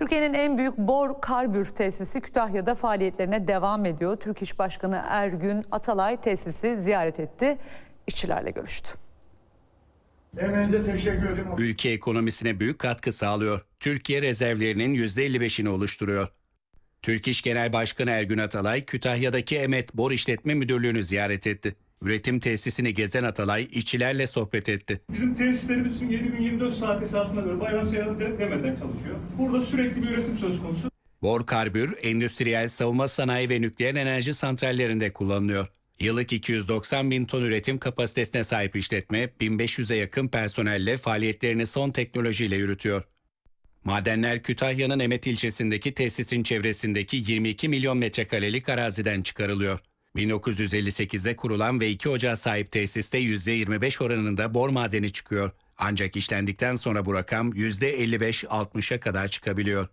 Türkiye'nin en büyük bor karbür tesisi Kütahya'da faaliyetlerine devam ediyor. Türk İş Başkanı Ergün Atalay tesisi ziyaret etti. İşçilerle görüştü. Ülke ekonomisine büyük katkı sağlıyor. Türkiye rezervlerinin %55'ini oluşturuyor. Türk İş Genel Başkanı Ergün Atalay, Kütahya'daki Emet Bor İşletme Müdürlüğü'nü ziyaret etti. Üretim tesisini gezen Atalay, işçilerle sohbet etti. Bizim tesislerimiz 7 gün 24 saat esasına göre bayram de- demeden çalışıyor. Burada sürekli bir üretim söz konusu. Bor karbür, endüstriyel, savunma sanayi ve nükleer enerji santrallerinde kullanılıyor. Yıllık 290 bin ton üretim kapasitesine sahip işletme, 1500'e yakın personelle faaliyetlerini son teknolojiyle yürütüyor. Madenler Kütahya'nın Emet ilçesindeki tesisin çevresindeki 22 milyon metrekarelik araziden çıkarılıyor. 1958'de kurulan ve 2 ocağa sahip tesiste %25 oranında bor madeni çıkıyor. Ancak işlendikten sonra bu rakam %55-60'a kadar çıkabiliyor.